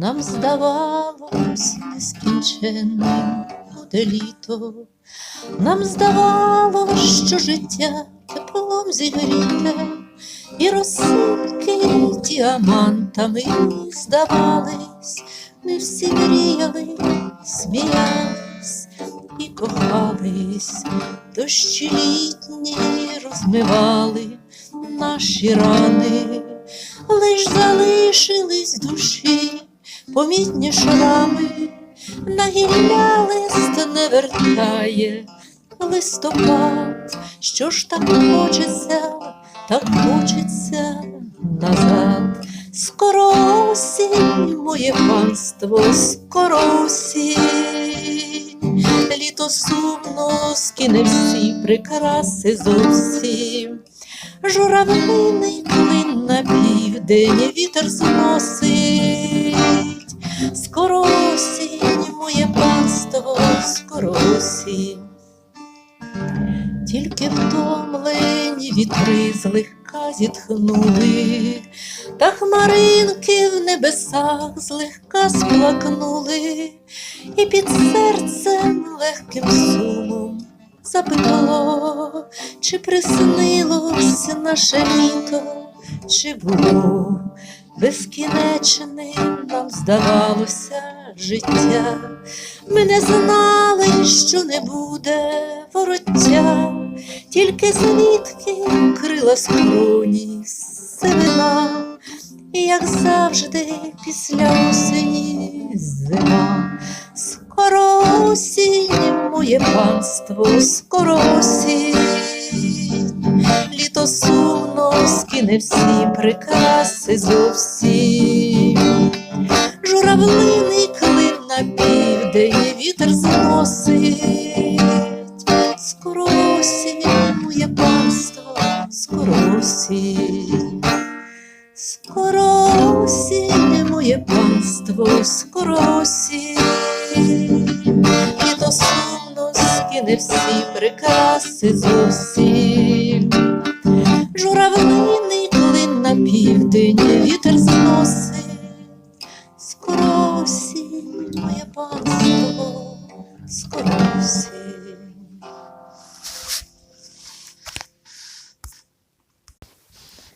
Нам здавалось нескінченним буде літо, нам здавалось, що життя теплом зігріте, і росинки діамантами здавались, ми всі мріяли, сміялись і кохались, дощі літні розмивали наші рани, лиш залишились душі помітні шрами, на гілля лист не вертає листопад, що ж так хочеться, так хочеться назад. Скоро осінь, моє панство, скоро осінь, літо сумно скине всі прикраси зовсім. Журавлиний клин на південь вітер зносить, скоро. Тільки втомлені вітри злегка зітхнули, та хмаринки в небесах злегка сплакнули, і під серцем легким сумом запитало, чи приснилось наше літо, чи було безкінечним нам здавалося життя. Ми не знали, що не буде вороття, тільки звідки крила скроні сивина, і як завжди після осені зима. Скоро осінь, моє панство, скоро осінь, літо сумно скине всі прикраси зовсім. Журавлиний клин на південь вітер зносить. Скоро осінь, моє панство, скоро осінь. Скоро осінь, моє панство, скоро осінь. Літо сумно скине всі прикраси зовсім. Журавлиний клин на південь вітер зносить. Скоро осінь, моє панство, скоро осінь.